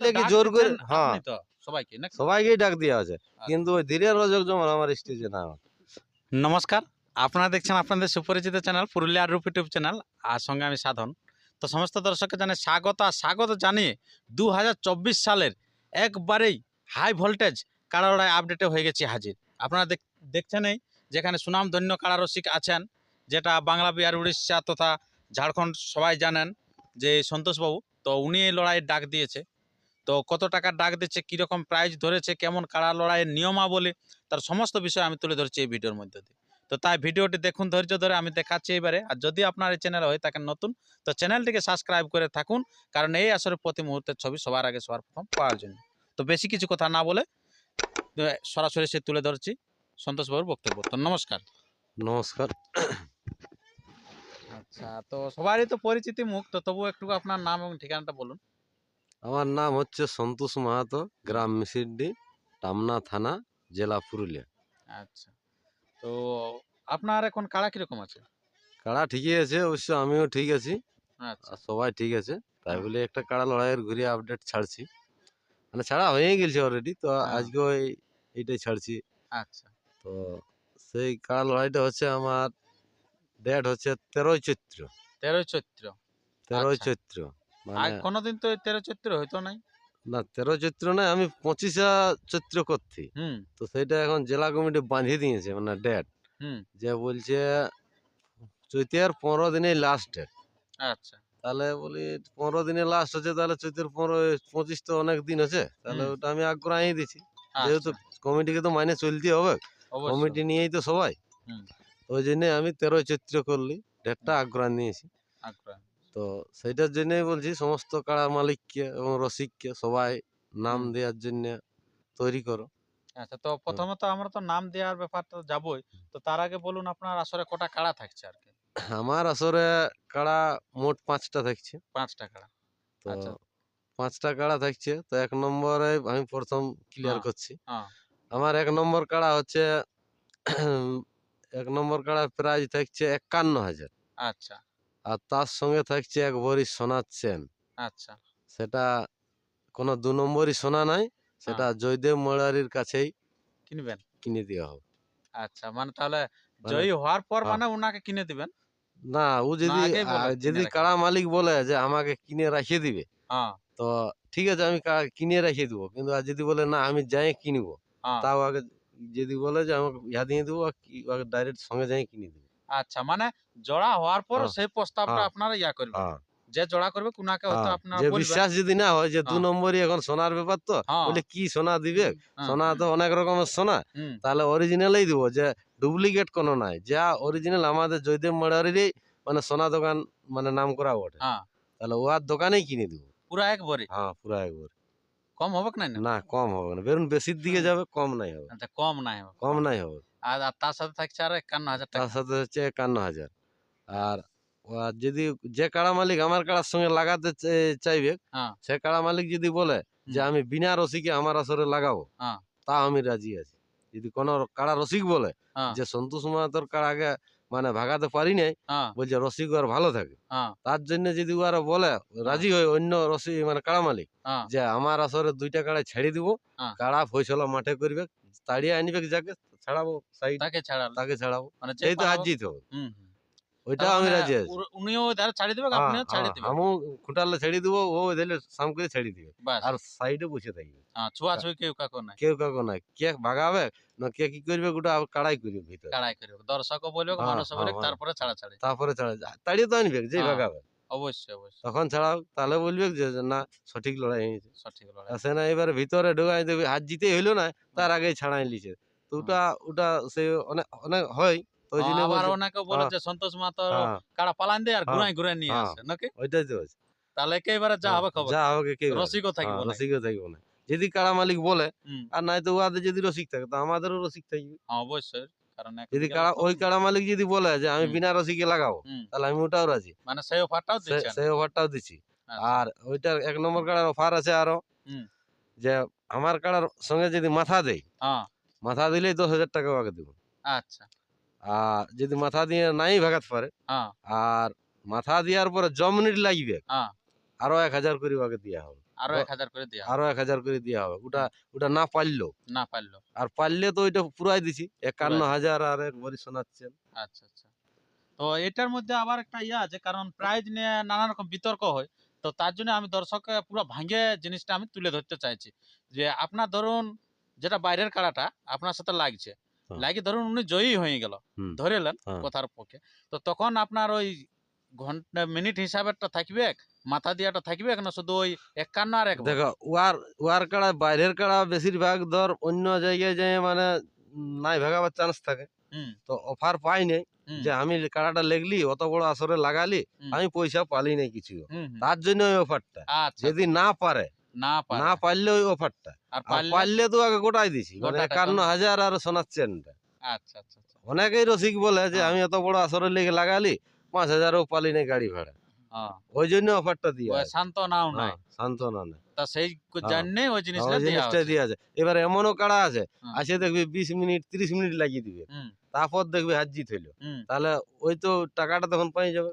কি জোর করে হ্যাঁ। সবাইকে সবাইকেই ডাক দেওয়া আছে কিন্তু ওই ধীরে রজক যেমন আমার স্টেজে না নমস্কার আপনারা দেখছেন আপনাদের সুপরিচিত চ্যানেল পুরুলিয়ার রূপ ইউটিউব চ্যানেল আর সঙ্গে আমি সাধন। তো সমস্ত দর্শককে জানাই স্বাগত আর স্বাগত জানিয়ে দু হাজার চব্বিশ সালের একবারেই হাই ভোল্টেজ লড়াই আপডেটে হয়ে গেছে হাজির। আপনারা দেখ- এই যেখানে সুনামধন্য কাড়া রসিক আছেন যেটা বাংলা বিহার উড়িষ্যা তথা ঝাড়খণ্ড সবাই জানেন যে সন্তোষবাবু তো উনি এই লড়াইয়ের ডাক দিয়েছে। তো কত টাকার ডাক দিচ্ছে কীরকম প্রাইজ ধরেছে কেমন কাড়া লড়াইয়ের নিয়মাবলী তার সমস্ত বিষয় আমি তুলে ধরছি এই ভিডিওর মধ্যে দিয়ে। তো তাই ভিডিওটি দেখুন ধৈর্য ধরে আমি দেখাচ্ছি এবারে। আর যদি আপনার এই চ্যানেল হয়ে থাকেন নতুন তো চ্যানেলটিকে সাবস্ক্রাইব করে থাকুন কারণ এই আসরে প্রতি মুহূর্তের ছবি সবার আগে সবার প্রথম পাওয়ার জন্য। তো বেশি কিছু কথা না বলে সরাসরি সে তুলে ধরছি সন্তোষবাবুর বক্তব্য। তো নমস্কার। নমস্কার। আচ্ছা তো সবারই তো পরিচিতি মুখ তো তবু একটু আপনার নাম এবং ঠিকানাটা বলুন। আমার নাম হচ্ছে সন্তোষ মাহাতো গ্রাম মিসিড্ডি টামনা থানা জেলা পুরুলিয়া। আচ্ছা। তো আপনার এখন কাড়া কীরকম আছে? কাড়া ঠিকই আছে অবশ্য আমিও ঠিক আছি। আচ্ছা। সবাই ঠিক আছে। তাই বলে একটা কাড়া লড়াইয়ের ঘুরে আপডেট ছাড়ছি। মানে ছাড়া হয়ে গেছে অলরেডি তো হ্যাঁ। আজকেও এই এইটাই ছাড়ছি। আচ্ছা। তো সেই কাড়া লড়াইটা হচ্ছে আমার ডেট হচ্ছে তেরোই চৈত্র। তেরোই চৈত্র। তেরোই আচ্ছা। চৈত্র। আর মানে কোনোদিন তো তেরো চৈত্র হইতো নাই। না তেরো চৈত্র নয় আমি পঁচিশা চৈত্র করছি। তো সেটা এখন জেলা কমিটি বাঁধিয়ে দিয়েছে মানে ডেট যে বলছে চৈতের পনেরো দিনে লাস্ট ডেট আচ্ছা। তাহলে বলি পনেরো দিনে লাস্ট হচ্ছে তাহলে চৈতের পনেরো পঁচিশ তো অনেক দিন আছে তাহলে ওটা আমি আগ্রহী দিছি যেহেতু আচ্ছা, কমিটিকে তো মাইনে চলতে হবে কমিটি নিয়েই তো সবাই। হুম। ওই জন্য আমি তেরো চৈত্র করলি ডেটটা আগ্রহ নিয়েছি। আগ্রহ। তো সেইটার জন্যই বলছি সমস্ত কাড়া মালিককে এবং রসিককে সবাই নাম দেওয়ার জন্য তৈরি করো। আচ্ছা তো প্রথমত আমরা তো নাম দেওয়ার ব্যাপারটা যাবই। তো তার আগে বলুন আপনার আসরে কটা কাড়া থাকছে আর কি? আমার আসরে কাড়া মোট পাঁচটা থাকছে। পাঁচটা কাড়া। তো আচ্ছা। পাঁচটা কাড়া থাকছে। তো এক নম্বরে আমি প্রথম ক্লিয়ার করছি। হ্যাঁ। আমার এক নম্বর কাড়া হচ্ছে এক নম্বর কাড়া প্রাইজ থাকছে একান্ন হাজার। আচ্ছা। আর তার সঙ্গে থাকছে এক ভরি সোনার চেন আচ্ছা। সেটা কোনো দু নম্বরই সোনা নাই সেটা জয়দেব মোড়ারির কাছেই কিনবেন। কিনে দেওয়া হবে। আচ্ছা মানে তাহলে মানে- জয়ী হওয়ার পর হ্যাঁ। মানে ওনাকে কিনে দিবেন? না ও যদি যদি। কাড়া মালিক বলে যে আমাকে কিনে রাখিয়ে দিবে হ্যাঁ। তো ঠিক আছে আমি কিনে রাখিয়ে দেবো। কিন্তু আর যদি বলে না আমি যাই কিনবো হ্যাঁ। তাও আগে যদি বলে যে আমাকে ইয়া দিয়ে দেবো ডাইরেক্ট সঙ্গে যাই কিনে দেবো। আচ্ছা মানে জোড়া হওয়ার পর হ্যাঁ, সেই প্রস্তাবটা হ্যাঁ, আপনারা ইয়া করবেন। হ্যাঁ, যে জোড়া করবে কুনাকে হয়তো হ্যাঁ। আপনারা যে বিশ্বাস যদি না হয় যে দু। নম্বরই এখন সোনার ব্যাপার তো বলে কি সোনা দিবে? সোনা তো অনেক রকমের সোনা। তাহলে অরিজিনালই দিব যে ডুপ্লিকেট কোনো নাই যা অরিজিনাল আমাদের জয়দেব মাড়ারিরই মানে সোনা দোকান মানে নাম করা ওঠে তাহলে ওর দোকানেই কিনে দিব। পুরা এক ভরি হ্যাঁ পুরা একবার। কম হবে না? না কম হবে না। বেরুন বেশির দিকে যাবে কম নাই হবে। আচ্ছা কম নাই হবে। কম নাই হবে। আর আর তার সাথে থাকছে আর একান্ন হাজার টাকা। তার সাথে হচ্ছে একান্ন হাজার আর যদি যে কাড়া মালিক আমার কাড়ার সঙ্গে লাগাতে চাইবে হ্যাঁ। সে কাড়া মালিক যদি বলে যে আমি বিনা রসিকে আমার আসরে লাগাবো হ্যাঁ। তা আমি রাজি আছি। যদি কোনো কাড়া রসিক বলে হ্যাঁ। যে সন্তোষ মাহাতোর কাড়াকে মানে ভাগাতে পারি নাই বলছে রসিক আর ভালো থাকে তার জন্য যদি ও ওরা বলে রাজি হয় অন্য রসিক মানে কাড়া মালিক যে আমার আসরে দুইটা কাড়া ছেড়ে দিব। কাড়া ফয়সলা মাঠে করবে তাড়িয়ে আনবে যাকে ছাড়াবো সাইড তাকে ছাড়াল তাকে ছাড়াবো। মানে যে তো জিত হবে। ওইটা আমি মানে রাজি আছি। উনিও ধারে ছাড়ি দেবে হ্যাঁ, আপনিও ছাড়ি হ্যাঁ, আমিও খুঁটালে ছেড়ে দিব ও দিলে সাম করে ছেড়ে দিবে। আর সাইডে বসে থাকবে। হ্যাঁ ছুয়া ছুঁই কেউ কাকু নাই। কেউ কাকু নাই। কে ভাগাবে না কে কি করবে গোটা কাড়াই করবে ভিতরে। কাড়াই করবে। দর্শকও বলবে হ্যাঁ, বলবে হ্যাঁ, তারপরে ছাড়া ছাড়ি। তারপরে ছাড়া তাড়িয়ে তো আনবে হ্যাঁ। ভাগাবে অবশ্যই অবশ্যই। তখন ছাড়াও তাহলে বলবে যে যে না সঠিক লড়াই হয়েছে। সঠিক লড়াই। সে না এবারে ভিতরে ঢুকাই দেবে। হাত জিতে হইল না তার আগে ছাড়াই লিছে তো ওটা ওটা সে অনেক অনেক হয় ওই জন্য আবার অনেকে বলে। যে সন্তোষ মাতো কাড়া পালান দিয়ে আর ঘুরাই ঘুরাই নিয়ে। আসে। নাকি? ওইটাই তো আছে তাহলে একেবারে যা হবে খবর। যা হবে কেউ রসিকও থাকবে না রসিকও থাকবে না যদি কাড়া মালিক বলে আর নাই তো ওদের যদি রসিক থাকে তো আমাদেরও রসিক থাকবে। অবশ্যই যদি কাড়া ওই কাড়া মালিক যদি বলে যে আমি। বিনা রসিকে লাগাবো তাহলে আমি ওটাও রাজি। মানে সেই অফারটাও সে- সেই ওভারটাও দিচ্ছি। আর ওইটার এক নম্বর কাড়ার অফার আছে আরও। যে আমার কাড়ার সঙ্গে যদি মাথা দেয় হ্যাঁ। মাথা দিলেই দশ হাজার টাকা আগে দেবো আচ্ছা। আর যদি মাথা দিয়ে নাই ভাগাতে পারে হ্যাঁ। আর মাথা দেওয়ার পরে জ মিনিট লাগবে হ্যাঁ। আরও এক হাজার করে আগে দেওয়া হবে। আরও এক হাজার করে দেওয়া আরও এক হাজার করে দেওয়া হবে। ওটা ওটা না পারল। না পারল। আর পারলে তো ওইটা পুরাই দিছি। একান্ন হাজার আর এক ভরি শোনাচ্ছেন। আচ্ছা আচ্ছা। তো এটার মধ্যে আবার একটা ইয়ে আছে কারণ প্রাইজ নিয়ে নানা রকম বিতর্ক হয়। তো তার জন্য আমি দর্শককে পুরো ভাঙে জিনিসটা আমি তুলে ধরতে চাইছি। যে আপনার ধরুন যেটা বাইরের কাড়াটা আপনার সাথে লাগছে। হ্যাঁ। লাগি ধরুন উনি জয়ী হয়ে গেল হুম। ধরেলেন হ্যাঁ। কথার পক্ষে। তো তখন আপনার ওই ঘণ্টা মিনিট হিসাবেরটা থাকবে মাথা দিয়াটা থাকবে না শুধু ওই একান্ন আর এক দেখো ওয়ার ওয়ার কাড়া বাইরের কাড়া বেশিরভাগ ধর অন্য জায়গায় যে মানে নাই ভাগাবার চান্স থাকে। তো অফার পাই নাই যে আমি কাড়াটা লেগলি অত বড় আসরে লাগালি আমি পয়সা পালি নাই কিছু। তার জন্য ওই অফারটা আচ্ছা। যদি না পারে না পারলে ওই অফারটা আর আর পারলে পারলে তো আগে গোটাই দিছি। মানে একান্ন হাজার আর শোনাচ্ছেনটা আচ্ছা আচ্ছা আচ্ছা। অনেকেই রসিক বলে যে হ্যাঁ। আমি এত বড় আসরে লেগে লাগালি পাঁচ হাজারও পালি নাই গাড়ি ভাড়া। হ্যাঁ। ওই জন্য অফারটা দিয়ে ওই শান্ত নাও নাই। সান্ত্বনা না তা সেই হ্যাঁ। ওই জিনিসটা জিনিসটা দিয়ে আছে। এবার এমনও কাড়া আছে। আছে দেখবি বিশ মিনিট তিরিশ মিনিট লাগিয়ে দিবে। তারপর দেখবি হাত জিত হইল। তাহলে ওই তো টাকাটা তখন পাই যাবে।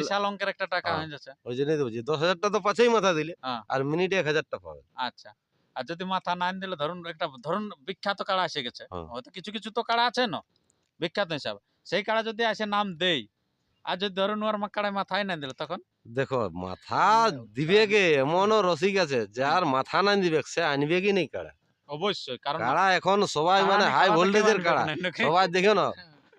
বিশাল অঙ্কের একটা টাকা হ্যাঁ। হয়ে যাচ্ছে। ওই জন্যই দশ হাজারটা তো পাঁচেই মাথা দিলে হ্যাঁ। আর মিনিটে এক হাজারটা পাবে। আচ্ছা। আর যদি মাথা না দিলে ধরুন একটা ধরুন বিখ্যাত কাড়া এসে গেছে। হ্যাঁ। হয়তো কিছু কিছু তো কাড়া আছে না? বিখ্যাত হিসাবে। সেই কাড়া যদি আসে নাম দেই আর যদি ধরুন ওর কাড়ায় মাথায় না দিলে তখন? দেখো মাথা দিবে কে? এমনও রসিক আছে যার মাথা না দিবে সে আনবে কি নেই কাড়া? অবশ্যই কারণ কাড়া এখন সবাই মানে হাই কাড়া তো কেউ ভোল্টেজের কাড়া। সবাই দেখে না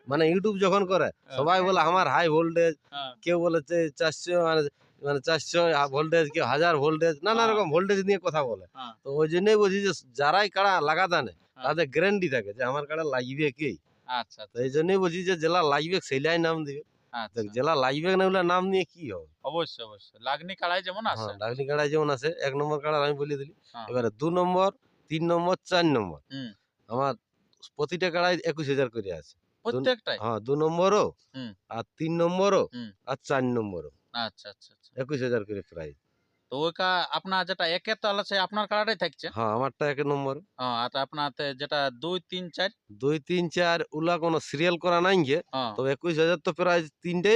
মানে ইউটিউব যখন করে সবাই বলে আমার হাই ভোল্টেজ হ্যাঁ, কেউ বলে যে চারশো মানে মানে চারশো ভোল্টেজ কেউ হাজার ভোল্টেজ নানা হ্যাঁ। রকম ভোল্টেজ নিয়ে কথা বলে। হ্যাঁ। তো ওই জন্যই বলছি যে যারাই কাড়া লাগাতে আনে হ্যাঁ। তাদের গ্যারেন্টি থাকে যে আমার কাড়া লাগবে কি। আচ্ছা তো এই জন্যই বলছি যে জেলা লাগবে সেইলাই নাম দিবে আচ্ছা। জেলা লাগবে না বলে নাম নিয়ে কি হবে? অবশ্যই অবশ্যই। লাগনি কাড়াই যেমন আছে। ডাকনি কাড়ায় যেমন আছে। এক নম্বর কাড়া আমি বলে দিলি। এবারে দু নম্বর তিন নম্বর চার নম্বর। আমার প্রতিটা কাড়ায় একুশ হাজার করে আছে। প্রত্যেকটাই? হ্যাঁ দু নম্বরও আর তিন নম্বরও আর চার নম্বরও। আচ্ছা আচ্ছা আচ্ছা। একুশ হাজার করে প্রাইস। তো ওই কা আপনার যেটা একে আপনার থাকছে? হ্যাঁ আমারটা এক নম্বর আর যেটা দুই তিন চার? দুই তিন চার ওলা কোনো সিরিয়াল করা নাই তো একুশ হাজার তো প্রায় তিনটে।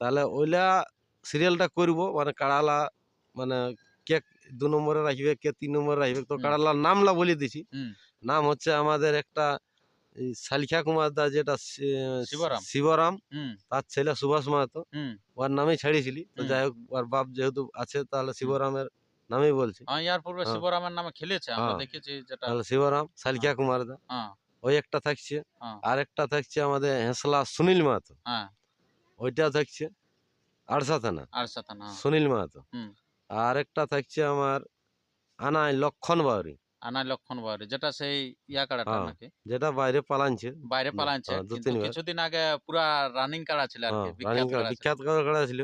তাহলে ওইলা সিরিয়ালটা করব মানে কাড়ালা মানে কে দু নম্বরে রাখবে কে তিন নম্বরে রাখবে তো। কাড়ালার নামলা বলে দিছি। নাম হচ্ছে আমাদের একটা এই শালিখা কুমার দা যেটা শিবরাম। শিবরাম তার ছেলে সুভাষ মাহাতো ওর নামেই ছাড়িয়েছিলি। তো যাই হোক ওর বাপ যেহেতু আছে তাহলে শিবরামের নামেই বলছি। হ্যাঁ ইয়ার পূর্বে হ্যাঁ। শিবরামের নামে খেলেছে আমরা হ্যাঁ। দেখেছি যেটা। তাহলে শিবরাম শালিখা কুমার দা। হ্যাঁ। ওই একটা থাকছে। হ্যাঁ। আর একটা থাকছে আমাদের হেসলা সুনীল মাহাতো। হ্যাঁ। ওইটা থাকছে আড়সা থানা আর সাথে না সুনীল মাহাতো। আর একটা থাকছে আমার আনাই লক্ষণ বাউরি। আনাই লক্ষণ বাড়ি যেটা সেই ইয়া কাড়াটা হ্যাঁ, নাকি? যেটা বাইরে পালানছে বাইরে হ্যাঁ, কিন্তু কিছুদিন আগে পুরা রানিং কাড়া ছিল আর কি হ্যাঁ, বিখ্যাত কাড়া ছিল।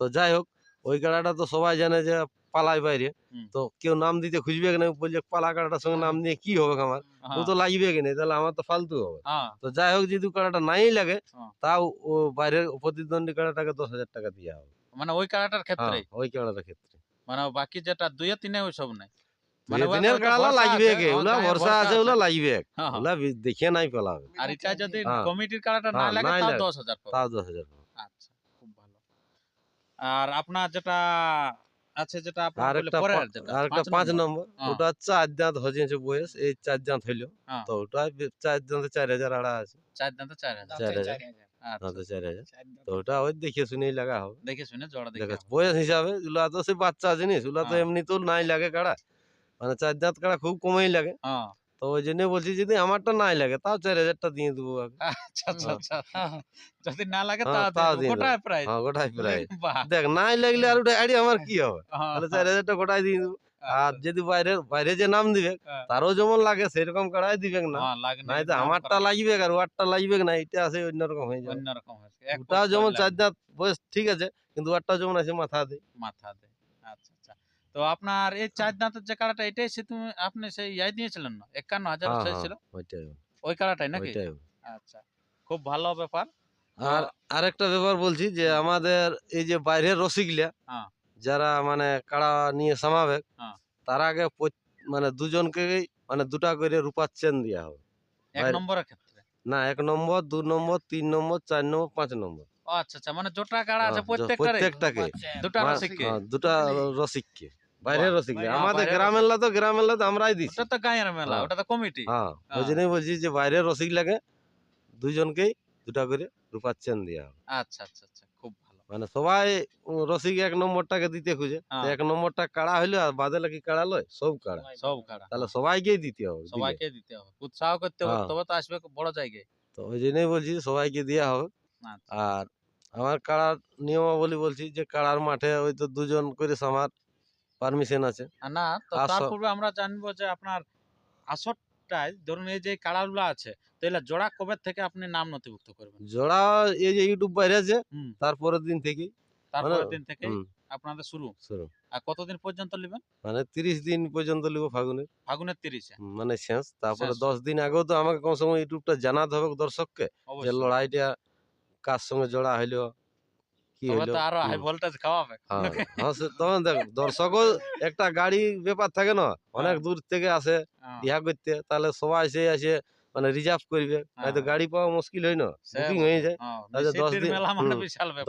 তো যাই হোক ওই কাড়াটা তো সবাই জানে যে পালায় বাইরে। তো কেউ নাম দিতে খুঁজবে না বলছে পালা কাড়াটার সঙ্গে নাম দিয়ে কি হবে আমার? ও তো লাগবে কি না তাহলে আমার তো ফালতু হবে। তো যাই হোক যদি কাড়াটা নাই লাগে। তাও ও বাইরের প্রতিদ্বন্দ্বী কাড়াটাকে দশ হাজার টাকা দিয়ে হবে। মানে ওই কাড়াটার ক্ষেত্রে? ওই কাড়াটার ক্ষেত্রে। মানে বাকি যেটা দুইয়ে তিনে ওই সব নাই? মানে দিনের একটা লাগবে কে ভরসা ভরসা আছে আছে। লাগবে। ওগুলা বি- দেখে নাই পেলাবে আর এটা যদি। কমিটির কাড়াটা না লাগে তাও লাগে। দশ হাজার পাবে। তাও দশ হাজার টাকা। আচ্ছা খুব ভালো আর আপনার যেটা আছে যেটা আপনার আর বললে একটা পরের পা- যেটা আর একটা পাঁচ নম্বর। ওটা চার দাঁত হয়েছে বয়স এই চার দাঁত হইল। তো ওটা চার দাঁতে চার হাজার আড়া আছে চার দাঁতে চার হাজার চার হাজার দাঁতে চার হাজার তো ওটা ওই দেখে শুনেই লাগা হবে দেখে শুনে জোড়া দেখে দেখে বয়স হিসাবে ওগুলা তো সে বাচ্চা জিনিস ওগুলা তো হ্যাঁ। এমনি তো নাই লাগে কাড়া মানে চার দাঁত কাড়া খুব কমই লাগে। হ্যাঁ। তো ওই জন্য বলছি যদি আমারটা নাই লাগে তাও চার হাজারটা দিয়ে দেবো আচ্ছা আচ্ছা আচ্ছা যদি না লাগে হ্যাঁ, তাও। গোটায় প্রায় হ্যাঁ গোটাই প্রায় দেখ নাই লাগলে আর ওটা আইডি আমার কি হবে? হ্যাঁ, তাহলে চার হাজারটা গোটাই দিয়ে দেবো। আর যদি বাইরে বাইরে যে নাম দিবে হ্যাঁ। তারও যেমন লাগে সেরকম কাড়াই দিবে না। হ্যাঁ, নাই তো আমারটা লাগবে আর ওয়ারটা লাগবে না এটা আছে অন্যরকম হয়ে যাবে। ওটা যেমন চার দাঁত বয়স ঠিক আছে কিন্তু ওয়ারটা যেমন আছে মাথা দেয়। মাথা দেয়। তো আপনার এই চার দাঁতের যে কাড়াটা এটাই সে তুমি আপনি সেই ইয়াই দিয়েছিলেন না? একান্ন হাজার হ্যাঁ, সেই হ্যাঁ, ছিল ওই কাড়াটাই নাকি? আচ্ছা খুব ভালো ব্যাপার। আর আরেকটা ব্যাপার বলছি যে আমাদের এই যে বাইরের রসিকলিয়া হ্যাঁ। যারা মানে কাড়া নিয়ে সামাবে। তার আগে মানে দুজনকেই মানে দুটা করে রূপার চেন দেওয়া হবে। এক নম্বরের ক্ষেত্রে? না এক নম্বর দু নম্বর তিন নম্বর চার নম্বর পাঁচ নম্বর। আচ্ছা আচ্ছা মানে জোটা কাড়া আছে প্রত্যেকটাকে। দুটা রসিককে? দুটা রসিককে। বাইরের বাহ, রসিক ভাই, লাগে। হ্যাঁ, আমাদের বাইরের গ্রামের লা তো গ্রামের লা তো আমরাই দিছি ওটা তো গায়ের মেলা হ্যাঁ। ওটা তো কমিটি হ্যাঁ ওই হ্যাঁ। জন্যই বলছি যে বাইরের রসিক লাগে দুইজনকেই দুটা করে রূপার চেন দেওয়া হবে আচ্ছা আচ্ছা আচ্ছা খুব ভালো মানে সবাই উম, রসিক এক নম্বরটাকে দিতে খুঁজে তো হ্যাঁ। এক নম্বরটা কাড়া হইল আর বাদে কি কাড়া লয় সব কাড়া সব কাড়া তাহলে সবাইকেই দিতে হবে দিলে। সবাইকে দিতে হবে উৎসাহ করতে হবে হ্যাঁ। তবে তো আসবে বড় জায়গায় তো ওই জন্যই বলছি সবাইকে দেওয়া হবে আচ্ছা আর আমার কাড়ার নিয়মাবলী বলছি যে কাড়ার মাঠে ওই তো দুজন করে আমার পারমিশন আছে। না তো তার পূর্বে আমরা জানব যে আপনার আসরটায় ধরুন এই যে কাড়াগুলো আছে তো এগুলা জোড়া কবে থেকে আপনি নাম নথিভুক্ত করবেন? জোড়া এই যে ইউটিউব বাইরেছে হুম। তারপরের দিন থেকেই। তারপরের মানে- দিন থেকে আপনাদের শুরু। শুরু। আর কতদিন পর্যন্ত নেবেন? মানে তিরিশ দিন পর্যন্ত লিব ফাগুনের। ফাগুনের তিরিশে। হুম, মানে শেষ। তারপরে শেষ। দশ দিন আগেও তো আমাকে কোন সময় ইউটিউবটা জানাতে হবে দর্শককে যে লড়াইটা কার সঙ্গে জোড়া হইল কি তবে আরও হাই ভোল্টেজ খাওয়াবে। হ্যাঁ। হ্যাঁ, সে তখন দেখ দর্শকও একটা গাড়ি ব্যাপার থাকে না অনেক হ্যাঁ। দূর থেকে আসে হ্যাঁ, ইহা করতে তাহলে সবাই এসে আসে মানে রিজার্ভ করবে। হয়তো হ্যাঁ। গাড়ি পাওয়া মুশকিল হয় না বুকিং হয়ে যায়। হ্যাঁ, তাহলে দশ দিন- মানে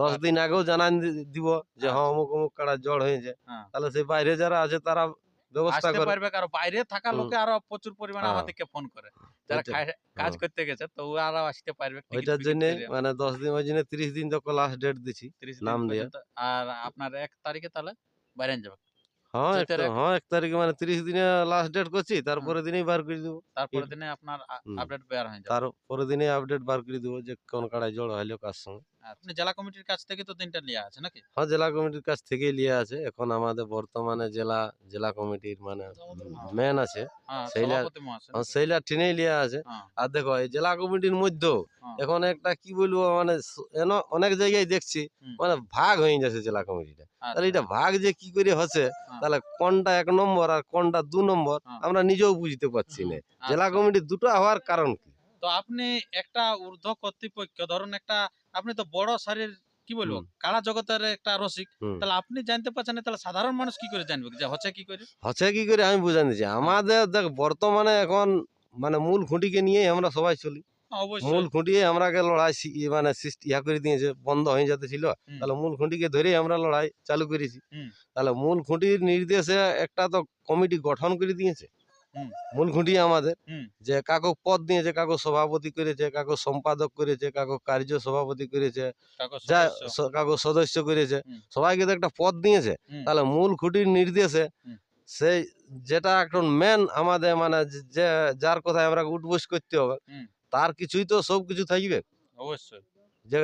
দশ দিন আগেও জানান দিব যে হ্যাঁ। অমুক অমুক কাড়া জ্বর হয়েছে যায়। তাহলে সেই বাইরে যারা আছে তারা ব্যবস্থা পারবে কারও। বাইরে থাকা লোকে আরও প্রচুর পরিমাণে হ্যাঁ। আমাদেরকে ফোন করে। যারা কাজ হ্যাঁ। করতে গেছে তো ওরা আসতে পারবে। ওইটার জন্য মানে দশ দিন ওই জন্য তিরিশ দিন তো লাস্ট ডেট দিছি নাম দেয়া। আর আপনার এক তারিখে তাহলে বাইরে যাবে? হ্যাঁ হ্যাঁ এক তারিখে মানে তিরিশ দিনে লাস্ট ডেট করছি তারপরে দিনেই বার করে দিব। তারপরে দিনে আপনার আপডেট বের হয়ে যাবে। তারপরে দিনে আপডেট বার করে দিব যে কোন কাড়ায় জড় হইল কার সঙ্গে। আপনি জেলা কমিটির কাছ থেকে তো লিয়া আছে নাকি? হ্যাঁ জেলা কমিটির কাছ থেকেই লিয়ে আছে। এখন আমাদের বর্তমানে জেলা জেলা কমিটির মানে মেন আছে। হ্যাঁ সেইলা- সভাপতি মহাশয় হ্যাঁ, সেইলা লিয়ে আছে। হ্যাঁ, আর দেখো এই জেলা কমিটির মধ্যেও। এখন একটা কি বলব মানে স- এন অনেক জায়গায় দেখছি হুম। মানে ভাগ হয়ে যাচ্ছে জেলা কমিটিটা। তাহলে আচ্ছা, এটা ভাগ যে কি করে হচ্ছে। তাহলে কোনটা এক নম্বর আর কোনটা দু নম্বর হ্যাঁ। আমরা নিজেও বুঝতে পারছি না। জেলা আচ্ছা। কমিটি দুটো হওয়ার কারণ কি? তো আপনি একটা ঊর্ধ্ব কর্তৃপক্ষ ধরুন একটা আপনি তো বড় সারির কি বলব। কারা জগতের একটা রসিক। তাহলে আপনি জানতে পারছেন তাহলে সাধারণ মানুষ কি করে জানবে যে হচ্ছে কি করে? হচ্ছে কি করে আমি বুঝান দিচ্ছি আমাদের দেখ বর্তমানে এখন মানে মূল খুঁটিকে নিয়ে আমরা সবাই চলি। মূল খুঁটিয়ে আমরাকে লড়াই মানে সৃষ্টি ইয়া করে দিয়েছে বন্ধ হয়ে যেতে ছিল। তাহলে মূল খুঁটিকে ধরেই আমরা লড়াই চালু করেছি। তাহলে মূল খুঁটির নির্দেশে একটা তো কমিটি গঠন করে দিয়েছে। মূল খুঁটি আমাদের। যে কাকু পদ দিয়েছে কাকু সভাপতি করেছে কাকু সম্পাদক করেছে কাকু কার্য সভাপতি করেছে যা সদস্য। কাকু সদস্য করেছে। সবাইকে তো একটা পদ হুম। তাহলে মূল খুঁটির নির্দেশে সেই যেটা এখন মেন আমাদের মানে যে- যার কথায় আমরা উঠবোস করতে হবে তার কিছুই তো সব কিছু থাকবে অবশ্যই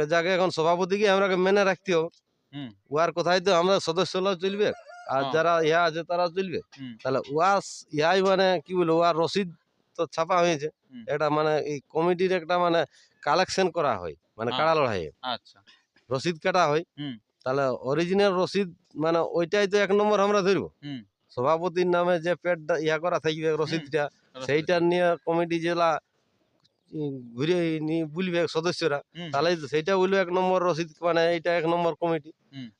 যাকে এখন সভাপতিকে আমরা মেনে রাখতে হবে। উহার কথাই তো আমরা সদস্যরাও চলবে আর। যারা ইহা আছে তারা চলবে। তাহলে ওয়াস ইহাই মানে কি বলব উহার রসিদ তো ছাপা হয়েছে। এটা মানে এই কমিটির একটা মানে কালেকশন করা হয় মানে। কাড়া লড়াইয়ে। আচ্ছা। রসিদ কাটা হয়। তাহলে অরিজিনাল রসিদ মানে ওইটাই তো এক নম্বর আমরা ধরবো। সভাপতির নামে যে পেট ইয়া করা থাকবে রসিদটা। সেইটা নিয়ে কমিটি জেলা ঘুরে নিয়ে বলবে সদস্যরা তাহলে তো সেইটা বলবে এক নম্বর রসিদ মানে এটা এক নম্বর কমিটি।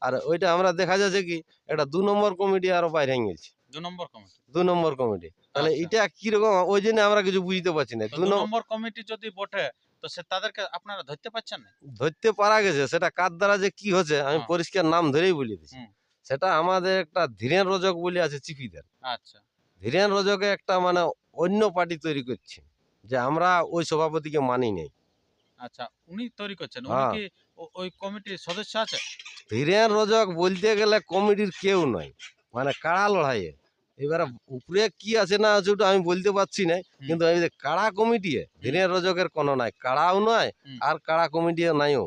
আর ওইটা আমরা দেখা যাচ্ছে কি এটা দু নম্বর কমিটি আরও বাইরে গেছে। দু নম্বর কমিটি। দু নম্বর কমিটি। তাহলে আচ্ছা। এটা কীরকম ওই জন্য আমরা কিছু বুঝতে পারছি না। দু নম্বর কমিটি যদি বটে তো সে তাদেরকে আপনারা ধরতে পারছেন না? ধরতে পারা গেছে সেটা কার দ্বারা যে কি হচ্ছে আমি হ্যাঁ। পরিষ্কার নাম ধরেই বলে দিচ্ছি। সেটা আমাদের একটা ধীরেন রজক বলে আছে চিপিদের আচ্ছা। ধীরেন রজকে একটা মানে অন্য পার্টি তৈরি করছে। যে আমরা ওই সভাপতিকে মানি নাই। আচ্ছা উনি তৈরি করছেন? উনি হ্যাঁ। কি ওই কমিটির সদস্য আছে? ধীরেন রজক বলতে গেলে কমিটির কেউ নয় মানে কাড়া লড়াইয়ে। এবারে উপরে কি আছে না আছে ওটা আমি বলতে পারছি না কিন্তু আমি যে কাড়া কমিটি ধীরেন রজকের কোনো নাই কাড়াও নয় আর কাড়া কমিটিও নাইও।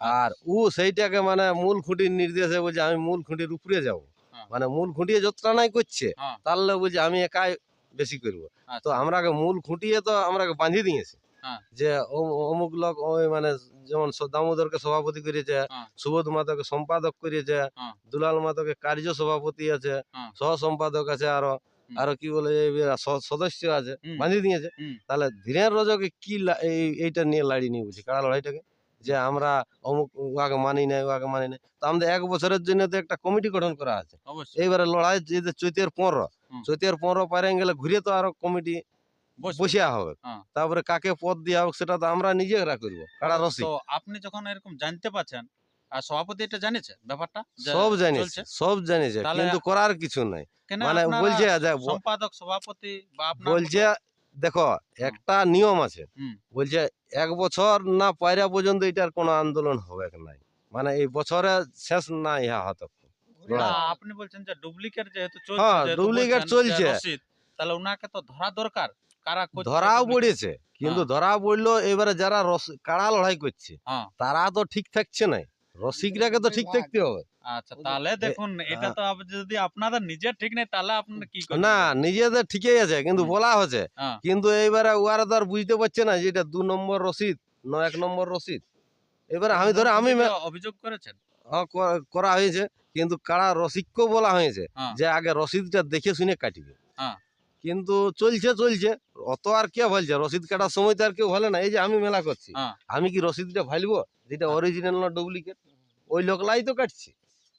আর ও সেইটাকে মানে মূল খুঁটির নির্দেশে বলছে আমি মূল খুঁটির উপরে যাব। হ্যাঁ। মানে মূল খুঁটিয়ে যতটা নাই করছে হ্যাঁ। তাহলে বলছে আমি একাই বেশি করব তো আচ্ছা আমরাকে মূল খুঁটিয়ে তো আমরাকে বাঁধি দিয়েছে হ্যাঁ। যে অমুক লোক ওই মানে যেমন স- দামোদরকে সভাপতি করেছে হ্যাঁ। সুবোধ মাতাকে সম্পাদক করেছে হ্যাঁ। দুলাল মাতাকে কার্য সভাপতি আছে। সহ সম্পাদক আছে আরও। আরও কি বলে সদস্য আছে হুম। বাঁধি দিয়েছে। তাহলে ধীরেন রজকে কি এইটা নিয়ে লাড়ি নিয়ে বুঝি কাড়া লড়াইটাকে যে আমরা অমুক উহাকে মানি নাই উহাকে মানি নাই তো আমাদের এক বছরের জন্য তো একটা কমিটি গঠন করা আছে এইবারে লড়াই যে যে চৈতের পনেরো হুম। চৈতের পনেরো পারে গেলে ঘুরে তো আরও কমিটি বসিয়া হবে। হ্যাঁ। তারপরে কাকে পদ দেওয়া হোক সেটা তো আমরা নিজেরা করব কাড়া রসি তো আপনি যখন এরকম জানতে পারছেন আর সভাপতি এটা জানেছে ব্যাপারটা? সব জানিস সব জানিস কিন্তু করার কিছু নাই। মানে বলছে সম্পাদক সভাপতি বা বলছে দেখো একটা নিয়ম আছে। বলছে এক বছর না পায়রা পর্যন্ত এটার কোনো আন্দোলন হবে নাই? মানে এই বছরে শেষ না ইহা হতো না, আপনি বলছেন যে ডুপ্লিকেট যেহেতু চলছে হ্যাঁ, যেহেতু duplicate বলছেন যে চলছে। তাহলে ওনাকে তো ধরা দরকার। কারা ধরাও পড়েছে কিন্তু হ্যাঁ। ধরা পড়ল এবারে যারা কাড়া লড়াই করছে হ্যাঁ। তারা তো ঠিক থাকছে না। রসিকরাকে তো ঠিক থাকতে হবে। আচ্ছা তাহলে দেখুন এটা তো যদি আপনাদের নিজের ঠিক নেই তাহলে আপনারা কি না নিজেদের ঠিকই আছে কিন্তু বলা হচ্ছে হ্যাঁ। কিন্তু এইবারে ওরা তো আর বুঝতে পারছে না যে এটা দু নম্বর রসিদ ন এক নম্বর রসিদ। এবারে আমি ধরে আমি অভিযোগ- করেছেন? হ্যাঁ, করা- করা হয়েছে কিন্তু কারা রসিককেও বলা হয়েছে হ্যাঁ। যে আগে রসিদটা দেখে শুনে কাটিবে। হ্যাঁ। কিন্তু চলছে চলছে অত আর কে বলছে? রসিদ কাটার সময় তো আর কেউ ভালো না এই যে আমি মেলা করছি হ্যাঁ। আমি কি রসিদটা ভালবো যেটা অরিজিনাল না ডুপ্লিকেট ওই লোকলাই তো কাটছে।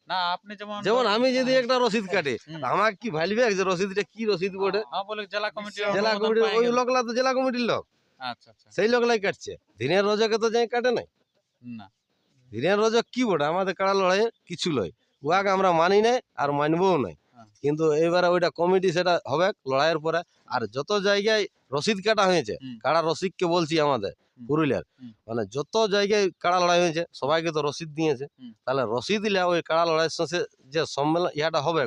না আপনি যেমন যেমন আমি যদি একটা রসিদ কাটে। আমাকে কি ভালবে যে রসিদটা কি রসিদ বটে? জেলা কমিটি জেলা কমিটির ওই লোকলা তো জেলা কমিটির লোক। আচ্ছা আচ্ছা। সেই লোকলাই কাটছে। দিনের রোজাকে তো যাই কাটে নাই। না। দিনের রোজা কি বটে আমাদের কাড়া লড়াই কিছু লয় উহাকে আমরা মানি নাই আর মানবও নাই। কিন্তু এবারে ওইটা কমিটি সেটা হবে লড়াইয়ের পরে। আর যত জায়গায় রসিদ কাটা হয়েছে হুম। কাড়া রসিককে বলছি আমাদের পুরুলিয়ার মানে যত জায়গায় কাড়া লড়াই হয়েছে সবাইকে তো রসিদ দিয়েছে। তাহলে রসিদ দিলে ওই কাড়া লড়াইয়ের শেষে যে সম্মেলন ইহাটা হবে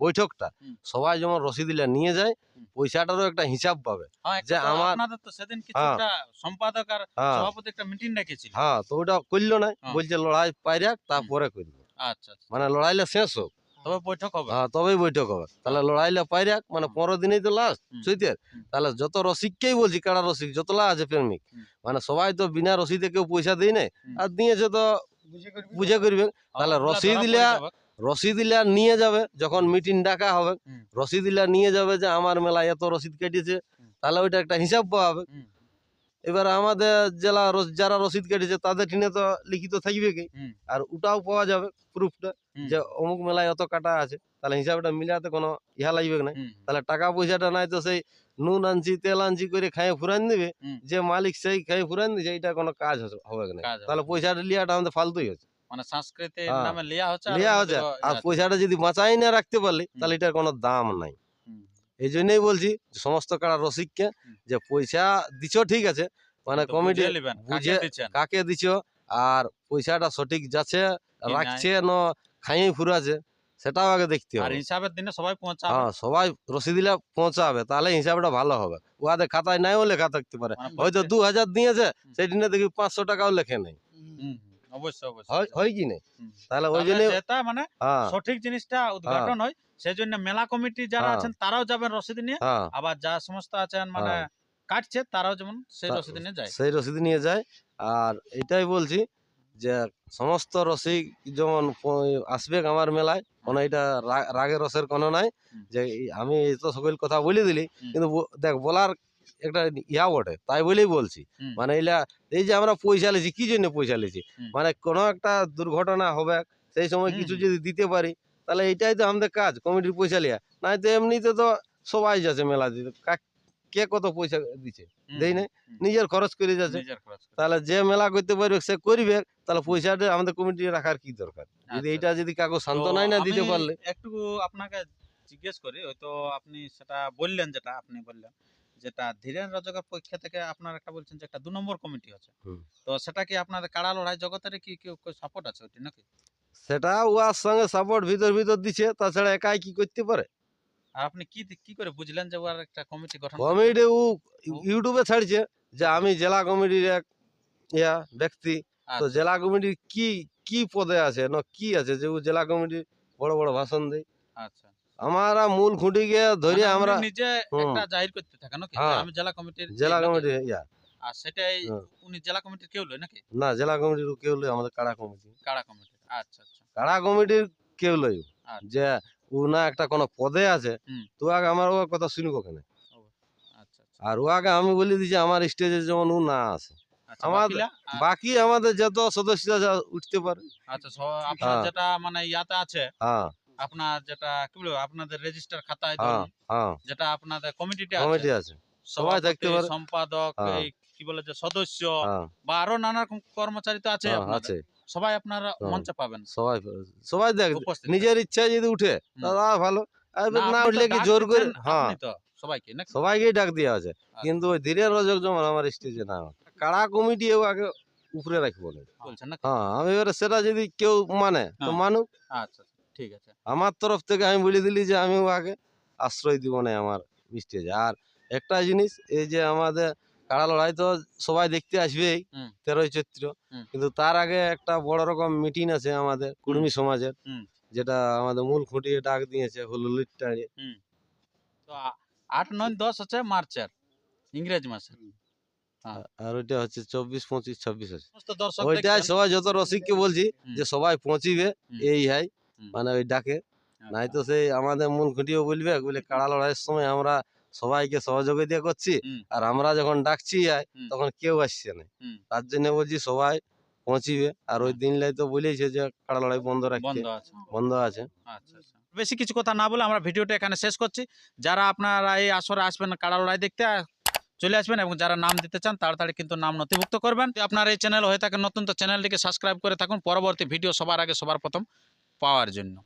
বৈঠকটা সবাই যেমন রসিদ দিলে নিয়ে যায় পয়সাটারও একটা হিসাব পাবে। হ্যাঁ যে আমার- সেদিন হ্যাঁ। সম্পাদক আর হ্যাঁ। সভাপতি একটা মিটিং রেখেছিল হ্যাঁ তো ওটা করল না। বলছে লড়াই পাইরাক তারপরে করব। আচ্ছা আচ্ছা। মানে লড়াইলে শেষ হোক। তবে বৈঠক হবে। হ্যাঁ তবেই বৈঠক হবে। তাহলে লড়াইলে পাইরাক মানে পনেরো দিনেই তো লাস্ট। চৈতের তাহলে যত রসিককেই বলছি কারা রসিক যতলা আছে প্রেমিক মানে সবাই তো বিনা রসিদে কেউ পয়সা দেয় নাই আর দিয়েছে তো বুঝে করবে। তাহলে ওগুলা রসিদ ধরা পড়ে দিলে- যাবে। রসিদ দিলে আর নিয়ে যাবে যখন মিটিং ডাকা হবে। হুম। রসিদ দিলে নিয়ে যাবে যে আমার মেলায় এত রসিদ কেটেছে। তাহলে ওইটা একটা হিসাব পাওয়া হবে। এবার আমাদের জেলা যারা রসিদ কেটেছে তাদের ঠিনে তো লিখিত থাকবে কি? আর ওটাও পাওয়া যাবে প্রুফটা যে অমুক মেলায় অত কাটা আছে তাহলে হিসাবটা মিলাতে কোনো ইহা লাগবে না তাহলে টাকা পয়সাটা নাই তো সেই নুন আনছি তেল আনছি করে খাইয়ে ফুরান দিবে যে মালিক সেই খাইয়ে ফুরান দিছে এটা কোনো কাজ হবে না তাহলে পয়সাটা লিয়াটা আমাদের ফালতুই হচ্ছে। মানে সংস্কৃতির হ্যাঁ। নামে লিয়া হচ্ছে আর লিয়া হচ্ছে। আর পয়সাটা যদি বাঁচাই না রাখতে পারলি তাহলে এটার কোনো দাম নাই। এই জন্যই বলছি সমস্ত কারা রসিককে। যে পয়সা দিছ ঠিক আছে? মানে কমিটি বুঝে কাকে দিছ? আর পয়সাটা সঠিক যাচ্ছে। রাখছে না খাইয়ে ফুরাছে সেটাও আগে দেখতে হবে। হিসাবের দিনে সবাই পৌঁছাবে। হ্যাঁ সবাই রসিদিলা পৌঁছাবে তাহলে হিসাবটা ভালো হবে। ওদের খাতায় নাইও লেখা থাকতে পারে। মানে হয়তো দু হাজার দিয়েছে সেই দিনে দেখি পাঁচশো টাকাও লেখে নেই। অবশ্যই অবশ্যই। হয় হয় কি নেই? তাহলে ওই জন্য মানে হ্যাঁ। সঠিক জিনিসটা উদ্ঘাটন হয় সেই জন্য মেলা কমিটি যারা হ্যাঁ। আছেন তারাও যাবেন রসিদ নিয়ে। হ্যাঁ। আবার যা সমস্ত আছেন মানে হ্যাঁ। কাটছে তারাও যেমন সেই রসিদ নিয়ে যায়। সেই রসিদ নিয়ে যায়। আর এটাই বলছি যে সমস্ত রসিক যেমন আসবে আমার মেলায় কোনো এটা রাগের রসের কোনো নাই। যে আমি তো সকল কথা বলে দিলি কিন্তু দেখ বলার একটা ইয়া বটে তাই বলেই বলছি। মানে এলা এই যে আমরা পয়সা লেছি কি জন্য পয়সা লেছি। মানে কোনো একটা দুর্ঘটনা হবে সেই সময় কিছু যদি দিতে পারি তাহলে এটাই তো আমাদের কাজ কমিটির পয়সা লিয়া। নাই তো এমনিতে তো সবাই যাচ্ছে মেলা দিতে। কে কত পয়সা দিচ্ছে দেই নাই? নিজের খরচ করে যাচ্ছে। তাহলে যে মেলা করতে পারবে সে করবে। তাহলে পয়সাটা আমাদের কমিটি রাখার কি দরকার? যদি আচ্ছা, এইটা যদি কাকু সান্ত্বনাই না দিতে পারলে। একটু আপনাকে জিজ্ঞেস করি হয়তো আপনি সেটা বললেন যেটা আপনি বললেন যেটা ধীরেন রজকের পক্ষ থেকে আপনার একটা বলছেন যে একটা দু নম্বর কমিটি আছে। তো সেটা কি আপনাদের কাড়া লড়াই জগতের কি কেউ সাপোর্ট আছে ওটি নাকি? সেটা উহার সঙ্গে সাপোর্ট ভিতর ভিতর দিছে তাছাড়া একাই কি করতে পারে? আর আপনি কি কি করে বুঝলেন যে ওর একটা কমিটি গঠন কমিটি ও ইউটিউবে ছাড়ছে যে আমি জেলা কমিটির এক ইয়া ব্যক্তি। তো আচ্ছা, জেলা কমিটির কি কি পদে আছে? না কি আছে? যে ও জেলা কমিটির বড় বড় ভাষণ দেয়। আচ্ছা। আমরা মূল খুঁটিকে ধরে মানে আমরা নিজে একটা জাহির করতে থাকে নাকি? হ্যাঁ। আমি জেলা কমিটির জেলা কমিটি ইয়া। আর সেটাই হ্যাঁ। উনি জেলা কমিটির কেউ লয় নাকি? না জেলা কমিটির কেউ লই আমাদের কাড়া কমিটি কাড়া কমিটির আচ্ছা আচ্ছা। কাড়া কমিটির কেউ লই? আচ্ছা। যে ও না একটা কোনো পদে আছে তো আগে আমার কথা শুনব কেন? আর ও আগে আমি বলে দিছি আমার স্টেজে যেমন ও না আছে। বাকি আমাদের যত সদস্য উঠতে পারে। আচ্ছা আপনার হ্যাঁ। যেটা মানে ইয়াতে আছে হ্যাঁ। আপনার যেটা কি বলব আপনাদের রেজিস্টার খাতায় হ্যাঁ ধরুন, যেটা আপনাদের কমিটিতে কমিটি আছে। সবাই থাকতে সভাপতি, পারে। সম্পাদক। কি বলে যে সদস্য বা আরও নানা রকম কর্মচারী তো আছে আছে। সবাই আপনারা হ্যাঁ। মঞ্চে পাবেন। সবাই সবাই দেখ নিজের ইচ্ছায় যদি উঠে। দাদা ভালো। না, উঠলে কি জোর করে? হ্যাঁ। সবাইকে সবাইকেই ডাক দেওয়া আছে। কিন্তু ওই ধীরের রজক যেমন আমার স্টেজে না। কাড়া কমিটি আগে উপরে রাখব হ্যাঁ আমি এবারে সেটা যদি কেউ মানে তো হ্যাঁ। মানুক। আচ্ছা আচ্ছা, ঠিক আছে। আমার তরফ থেকে আমি বলে দিলি যে আমি আগে আশ্রয় দিব না আমার স্টেজে। আর একটা জিনিস এই যে আমাদের কাড়া লড়াই তো সবাই দেখতে আসবেই তেরোই চৈত্র। কিন্তু তার আগে একটা বড় রকম মিটিং আছে আমাদের কুর্মী সমাজের যেটা আমাদের মূল খুঁটিয়ে ডাক দিয়েছে হুলুলির তো আট নয় দশ হচ্ছে মার্চের ইংরেজ মাসে আর ওইটা হচ্ছে চব্বিশ পঁচিশ ছাব্বিশ আছে। ওইটাই সবাই যত রসিককে বলছি যে সবাই পৌঁছিবে এই হাই মানে ওই ডাকে। আচ্ছা। নাই তো সেই আমাদের মূল খুঁটিও বলবে বলে কাড়া লড়াইয়ের সময় আমরা সবাইকে সহযোগিতা করছি। আর আমরা যখন ডাকছি আয় তখন কেউ আসছে না। তার জন্য বলছি সবাই পৌঁছিবে। আর ওই দিনলাই তো বলেছে যে কাড়া লড়াই বন্ধ আছে। বন্ধ আছে। আচ্ছা আচ্ছা। বেশি কিছু কথা না বলে আমরা ভিডিওটা এখানে শেষ করছি। যারা আপনারা এই আসরে আসবেন কাড়া লড়াই দেখতে চলে আসবেন এবং যারা নাম দিতে চান তাড়াতাড়ি কিন্তু নাম নথিভুক্ত করবেন। আপনার এই চ্যানেল হয়ে থাকে নতুন তো চ্যানেলটিকে সাবস্ক্রাইব করে থাকুন। পরবর্তী ভিডিও সবার আগে সবার প্রথম পাওয়ার জন্য।